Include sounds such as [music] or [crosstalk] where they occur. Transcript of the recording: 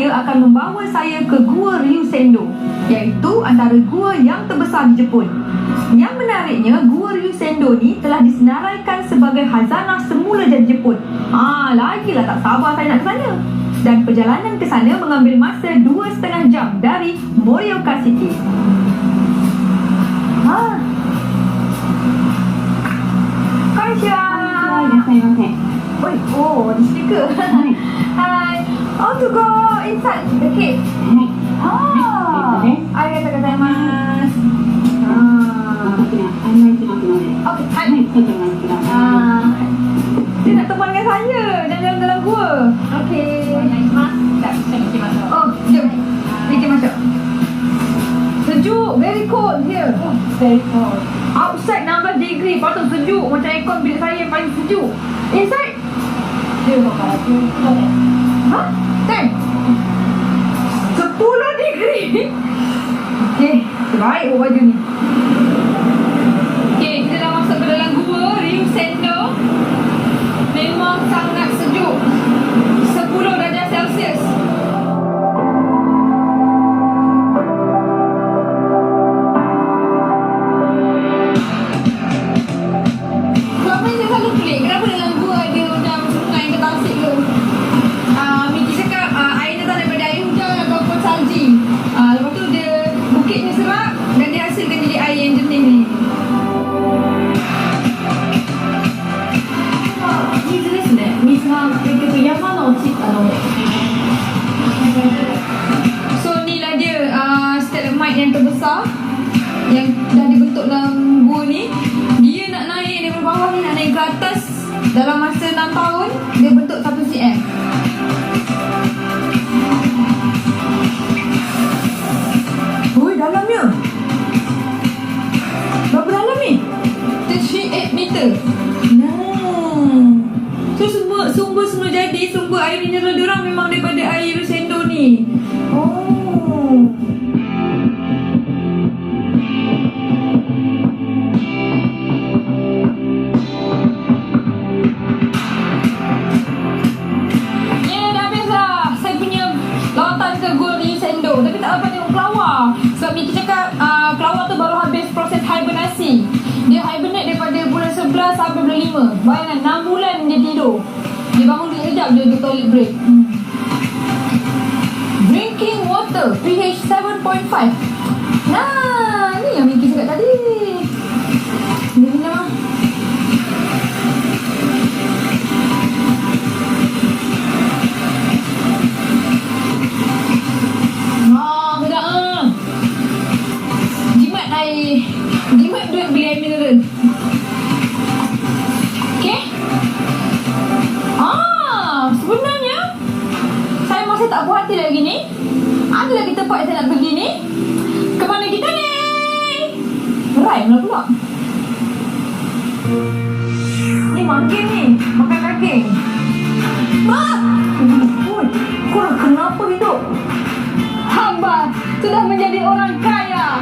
saya akan membawa saya ke Gua Ryusendo iaitu antara gua yang terbesar di Jepun. Yang menariknya, Gua Ryusendo ni telah disenaraikan sebagai hazanah semula dari Jepun. Ah, lagilah tak sabar saya nak ke sana. Dan perjalanan ke sana mengambil masa dua setengah jam dari Morioka City. Ha. Okey, jangan pula. Ha. Ah. Dia nak teman dengan saya. Jangan jalan dalam gua. Oh, sejuk, Very cold. here. Oh, very cold. Outside number degree, patut sejuk macam aircon bilik saya paling sejuk. Inside? Ha? Ten? Sepuluh degree? [laughs] Okay, terbaik oh baju ni. Sangat sejuk. 10 darjah Celsius. Ah, Miki cakap ah, air datang daripada air hujan ataupun salji. Ah, lepas yang dah dibentuk dalam gua ni. Dia nak naik daripada bawah ni nak naik ke atas dalam masa 6 tahun dia bentuk 1 cm. Oi, dalamnya. Berapa dalam ni? 38 meter. Nah. So sumber sumber semula jadi sumber air mineral dia orang memang daripada air Rosendo ni. Hibernasi. Dia hibernate daripada bulan 11 sampai bulan 5. Bayangkan 6 bulan dia tidur. Dia bangun sekejap je untuk toilet break. Hmm. Drinking water pH 7.5. Nah, ni yang Miki cakap tadi. Dia minum ah. Ah, sedap ah. Jimat duit beli air mineral Okay Ah, sebenarnya Saya masih tak puas hati lagi ni. Ada lagi tempat saya nak pergi ni? Ke mana kita ni? Rhyme lah pula? Ni makin ni Makan daging. Mak! Oi, korang kenapa hidup? Hamba sudah menjadi orang kaya